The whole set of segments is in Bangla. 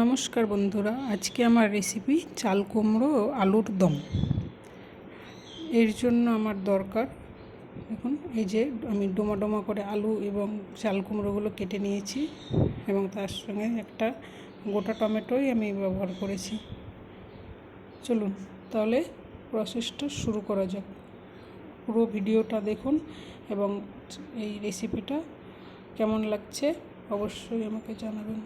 নমস্কার বন্ধুরা, আজকে আমার রেসিপি চাল কুমড়ো আলুর দম। এর জন্য আমার দরকার, দেখুন, এই যে আমি ডোমা ডোমা করে আলু এবং চাল কুমড়োগুলো কেটে নিয়েছি এবং তার সঙ্গে একটা গোটা টমেটোই আমি ব্যবহার করেছি। চলুন, তাহলে প্রসেসটা শুরু করা যাক। পুরো ভিডিওটা দেখুন এবং এই রেসিপিটা কেমন লাগছে অবশ্যই আমাকে জানাবেন।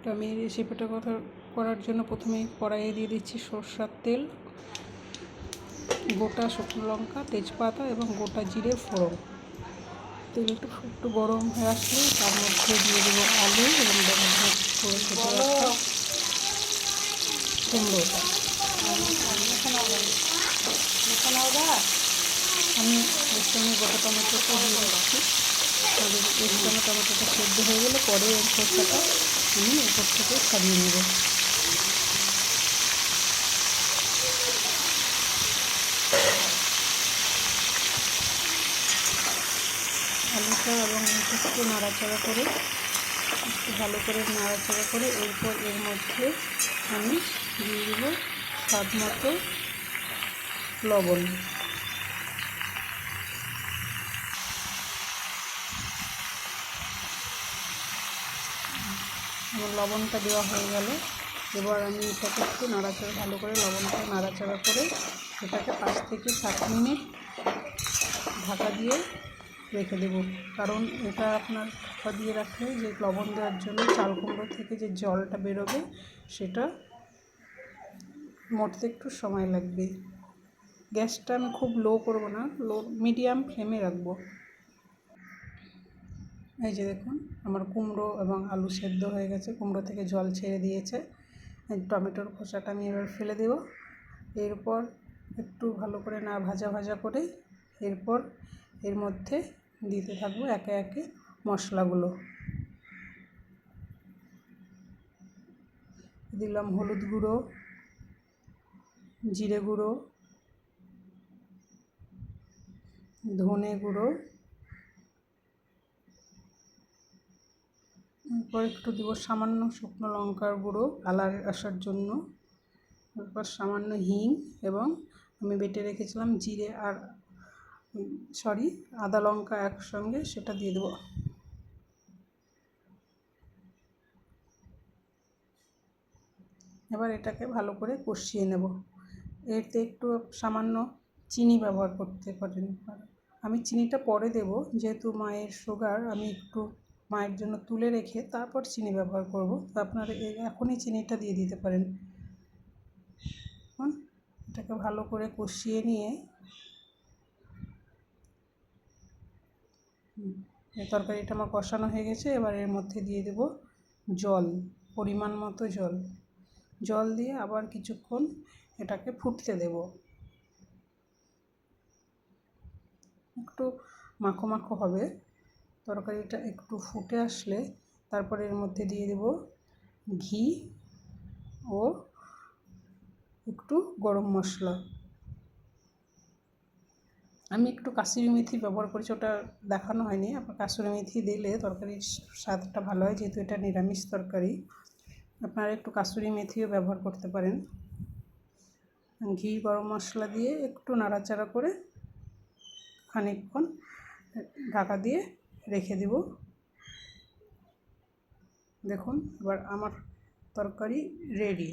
তো আমি রেসিপিটা কথা করার জন্য প্রথমে কড়াইয়ে দিয়ে দিচ্ছি সর্ষার তেল, গোটা শুকনো লঙ্কা, তেজপাতা এবং গোটা জিরে ফোড়ন। তেল একটু একটু গরম হয়ে আসলে তার মধ্যে দিয়ে দেবো আলু এবং কুমড়োটা আমি এর সঙ্গে গোটা টমেটোটা দিয়ে রাখছি এর সঙ্গে টমেটোটা সেদ্ধ হয়ে গেলে পরে এর সরষাটা আমি উপর থেকে ছাড়িয়ে নেব। আলুটা এবং একটু নাড়াচাড়া করে, একটু ভালো করে নাড়াচাড়া করে এরপর এর মধ্যে আমি দিয়ে দেবো স্বাদ মতো লবণ। লবণটা দেওয়া হয়ে গেল। এবার আমি এটাকে একটু নাড়াচাড়া, ভালো করে লবণটা নাড়াচাড়া করে এটাকে পাঁচ থেকে সাত মিনিট ঢাকা দিয়ে রেখে দেব। কারণ এটা আপনার ঢাকা দিয়ে রাখলে যে লবণ দেওয়ার জন্য চাল কুমড়ো থেকে যে জলটা বেরোবে, সেটা মরতে একটু সময় লাগবে। গ্যাসটা আমি খুব লো করব না, লো, মিডিয়াম ফ্লেমে রাখব। এই যে দেখুন, আমার কুমড়ো এবং আলু সেদ্ধ হয়ে গেছে। কুমড়ো থেকে জল ছেড়ে দিয়েছে। টমেটোর খোসাটা আমি এবার ফেলে দেব। এরপর একটু ভালো করে না ভাজা ভাজা করে এরপর এর মধ্যে দিতে থাকব একে একে মশলাগুলো। দিলাম হলুদ গুঁড়ো, জিরে গুঁড়ো, ধনে গুঁড়ো এরপর একটু দিব সামান্য শুকনো লঙ্কার গুঁড়ো কালার আসার জন্য। এরপর সামান্য হিং এবং আমি বেটে রেখেছিলাম জিরে আর, সরি, আদা লঙ্কা একসঙ্গে সেটা দিয়ে দেবো। এবার এটাকে ভালো করে কষিয়ে নেব। এতে একটু সামান্য চিনি ব্যবহার করতে পারেন। আমি চিনিটা পরে দেব, যেহেতু মায়ের সুগার আমি একটু মায়ের জন্য তুলে রেখে তারপর চিনি ব্যবহার করব। তো আপনারা এখনই চিনিটা দিয়ে দিতে পারেন। এটাকে ভালো করে কষিয়ে নিয়ে তরকারিটা আমার কষানো হয়ে গেছে। এবার এর মধ্যে দিয়ে দেব জল, পরিমাণ মতো জল। জল দিয়ে আবার কিছুক্ষণ এটাকে ফুটতে দেব। একটু মাখো মাখো হবে। তরকারিটা একটু ফুটে আসলে তারপরে এর মধ্যে দিয়ে দেব ঘি ও একটু গরম মশলা। আমি একটু কাসুরি মেথি ব্যবহার করেছি, ওটা দেখানো হয়নি। আপনার কাসুরি মেথি দিলে তরকারির স্বাদটা ভালো হয়, যেহেতু এটা নিরামিষ তরকারি। আপনারা একটু কাসুরি মেথিও ব্যবহার করতে পারেন। ঘি, গরম মশলা দিয়ে একটু নাড়াচাড়া করে খানিকক্ষণ ঢাকা দিয়ে রেখে দেব। দেখুন এবার আমার তরকারি রেডি